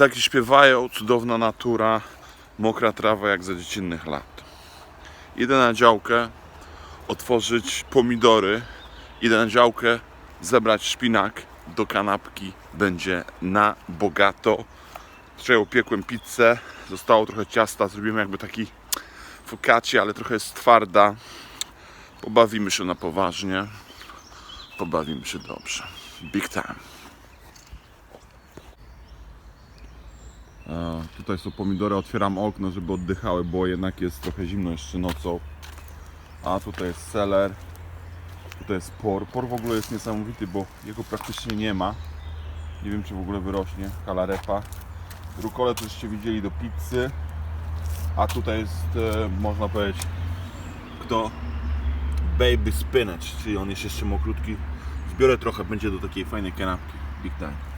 Ptaki śpiewają, cudowna natura, mokra trawa jak za dziecinnych lat. Idę na działkę otworzyć pomidory, idę na działkę zebrać szpinak do kanapki, będzie na bogato. Wczoraj upiekłem pizzę, zostało trochę ciasta, zrobimy jakby taki focaccia, ale trochę jest twarda. Pobawimy się na poważnie, pobawimy się dobrze. Big time. Tutaj są pomidory, otwieram okno, żeby oddychały, bo jednak jest trochę zimno jeszcze nocą. A tutaj jest seler, tutaj jest por. Por w ogóle jest niesamowity, bo jego praktycznie nie ma. Nie wiem, czy w ogóle wyrośnie. Kalarepa. Rukole to żeście widzieli do pizzy. A tutaj jest, e, można powiedzieć, kto? Baby spinach, czyli on jest jeszcze mokrutki. Zbiorę trochę, będzie do takiej fajnej kanapki. Big time.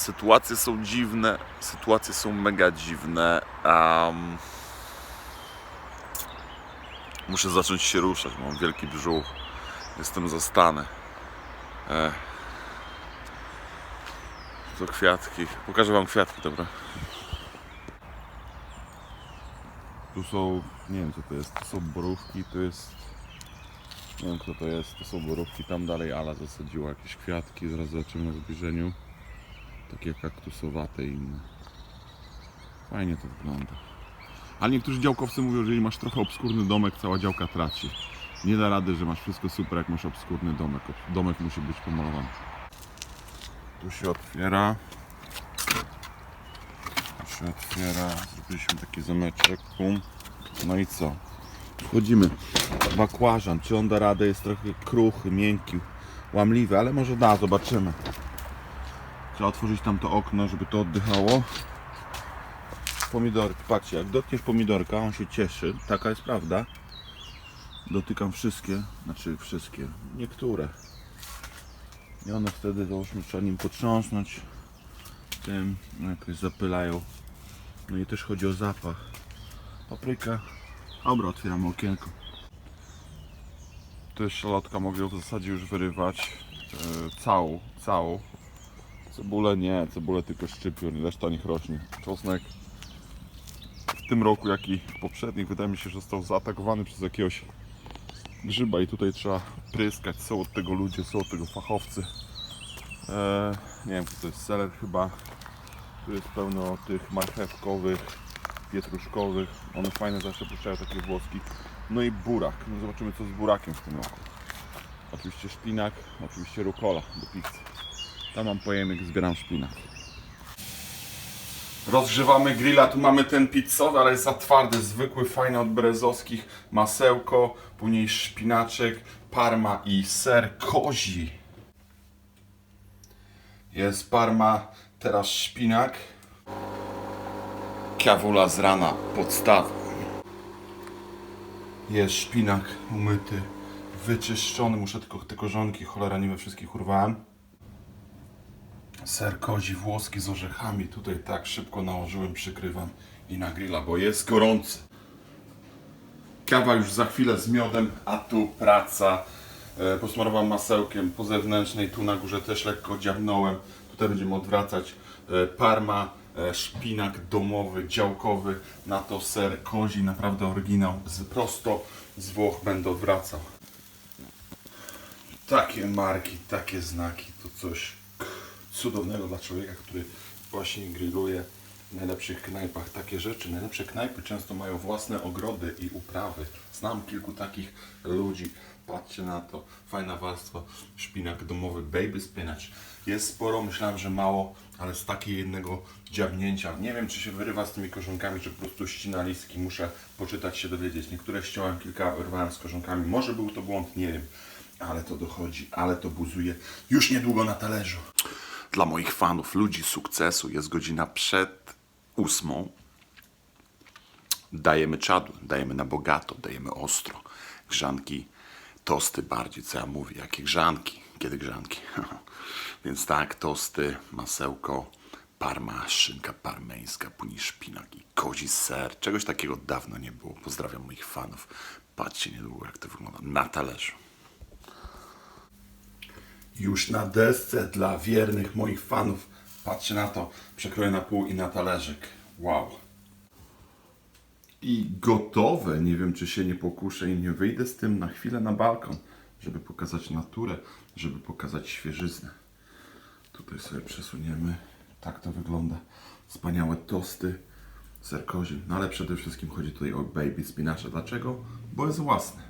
Sytuacje są dziwne, sytuacje są mega dziwne. Um, muszę zacząć się ruszać, mam wielki brzuch. Jestem zastany. E, to kwiatki. Pokażę wam kwiatki, dobra? Tu są, nie wiem co to jest, to są borówki, to jest, nie wiem kto to jest, to są borówki, tam dalej Ala zasadziła jakieś kwiatki, zaraz zobaczymy na zbliżeniu. Takie kaktusowate i inne. Fajnie to wygląda. Ale niektórzy działkowcy mówią, że jeżeli masz trochę obskurny domek, cała działka traci. Nie da rady, że masz wszystko super, jak masz obskurny domek. Domek musi być pomalowany. Tu się otwiera. Tu się otwiera. Zrobiliśmy taki zameczek. Pum. No i co? Wchodzimy. Bakłażan. Czy on da radę? Jest trochę kruchy, miękki, łamliwy, ale może da, zobaczymy. Trzeba otworzyć tam to okno, żeby to oddychało. Pomidorki, patrzcie, jak dotkniesz pomidorka, on się cieszy. Taka jest prawda. Dotykam wszystkie, znaczy wszystkie, niektóre. I one wtedy, załóżmy, trzeba nim potrząsnąć. Tym no, jakoś zapylają. No i też chodzi o zapach. Papryka. Dobra, otwieramy okienko. To jest szalotka, mogę ją w zasadzie już wyrywać. E, całą, całą. Cebulę nie, cebulę tylko szczypior, reszta niech rośnie. Czosnek w tym roku, jak i poprzednich, wydaje mi się, że został zaatakowany przez jakiegoś grzyba i tutaj trzeba pryskać. Są od tego ludzie, są od tego fachowcy. Eee, nie wiem, to jest seler chyba. Tu jest pełno tych marchewkowych, pietruszkowych. One fajne zawsze puszczają takie włoski. No i burak. No zobaczymy co z burakiem w tym roku. Oczywiście szpinak, oczywiście rukola do pizzy. Tam mam pojemnik, zbieram szpinak. Rozgrzewamy grilla, tu mamy ten pizzowy, ale jest za twardy, zwykły, fajny od berezowskich. Masełko, później szpinaczek, parma i ser kozi. Jest parma, teraz szpinak. Kiawula z rana, podstawa. Jest szpinak umyty, wyczyszczony. Muszę tylko te korzonki, cholera nie we wszystkich urwałem. Ser kozi włoski z orzechami. Tutaj tak szybko nałożyłem, przykrywam i na grilla, bo jest gorący. Kawa już za chwilę z miodem, a tu praca. E, posmarowałem masełkiem po zewnętrznej, tu na górze też lekko dziabnąłem. Tutaj będziemy odwracać e, parma, e, szpinak domowy, działkowy, na to ser kozi, naprawdę oryginał, z, prosto z Włoch będę odwracał. Takie marki, takie znaki, to coś cudownego dla człowieka, który właśnie grilluje w najlepszych knajpach. Takie rzeczy, najlepsze knajpy często mają własne ogrody i uprawy. Znam kilku takich ludzi. Patrzcie na to, fajna warstwa, szpinak domowy, baby spinach. Jest sporo, myślałem, że mało, ale z takiego jednego dziabnięcia. Nie wiem, czy się wyrywa z tymi korzonkami, czy po prostu ścina listki. Muszę poczytać się, dowiedzieć. Niektóre ściąłem, kilka wyrwałem z korzonkami. Może był to błąd, nie wiem. Ale to dochodzi, ale to buzuje. Już niedługo na talerzu. Dla moich fanów, ludzi sukcesu, jest godzina przed ósmą. Dajemy czadu, dajemy na bogato, dajemy ostro. Grzanki, tosty bardziej, co ja mówię, jakie grzanki, kiedy grzanki. Więc tak, tosty, masełko, parma, szynka parmeńska, później szpinak i kozi ser. Czegoś takiego dawno nie było. Pozdrawiam moich fanów. Patrzcie niedługo, jak to wygląda na talerzu. Już na desce dla wiernych moich fanów. Patrzcie na to, przekroję na pół i na talerzyk. Wow. I gotowe. Nie wiem, czy się nie pokuszę i nie wyjdę z tym na chwilę na balkon, żeby pokazać naturę, żeby pokazać świeżyznę. Tutaj sobie przesuniemy. Tak to wygląda. Wspaniałe tosty, ser kozi. No ale przede wszystkim chodzi tutaj o baby spinacze. Dlaczego? Bo jest własne.